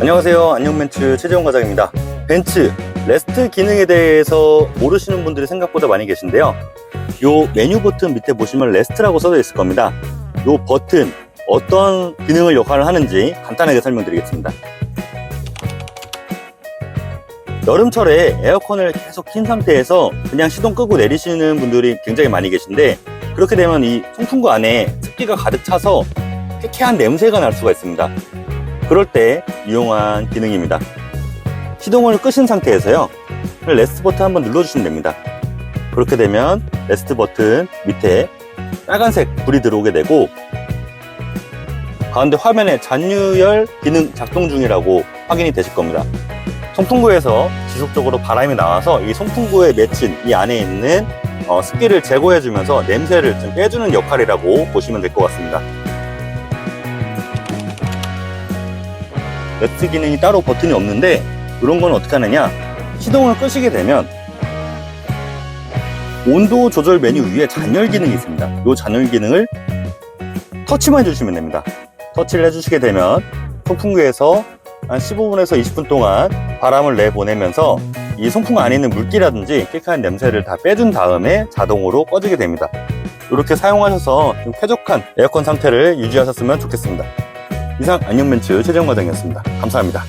안녕하세요. 안녕벤츠 최재원 과장입니다. 벤츠 레스트 기능에 대해서 모르시는 분들이 생각보다 많이 계신데요. 요 메뉴 버튼 밑에 보시면 레스트라고 써져 있을 겁니다. 요 버튼 어떤 기능을 역할을 하는지 간단하게 설명드리겠습니다. 여름철에 에어컨을 계속 킨 상태에서 그냥 시동 끄고 내리시는 분들이 굉장히 많이 계신데 그렇게 되면 이 송풍구 안에 습기가 가득 차서 쾌쾌한 냄새가 날 수가 있습니다. 그럴 때 이용한 기능입니다. 시동을 끄신 상태에서요. 레스트 버튼 한번 눌러주시면 됩니다. 그렇게 되면 레스트 버튼 밑에 빨간색 불이 들어오게 되고 가운데 화면에 잔유열 기능 작동 중이라고 확인이 되실 겁니다. 송풍구에서 지속적으로 바람이 나와서 이 송풍구에 맺힌 이 안에 있는 어, 습기를 제거해주면서 냄새를 좀 빼주는 역할이라고 보시면 될 것 같습니다. 레트 기능이 따로 버튼이 없는데 이런 건 어떻게 하느냐? 시동을 끄시게 되면 온도 조절 메뉴 위에 잔열 기능이 있습니다. 이 잔열 기능을 터치만 해주시면 됩니다. 터치를 해주시게 되면 송풍구에서 한 15분에서 20분 동안 바람을 내보내면서 이 송풍구 안에 있는 물기라든지 깨끗한 냄새를 다 빼준 다음에 자동으로 꺼지게 됩니다. 이렇게 사용하셔서 좀 쾌적한 에어컨 상태를 유지하셨으면 좋겠습니다 이상 안녕벤츠 최정 과장이었습니다. 감사합니다.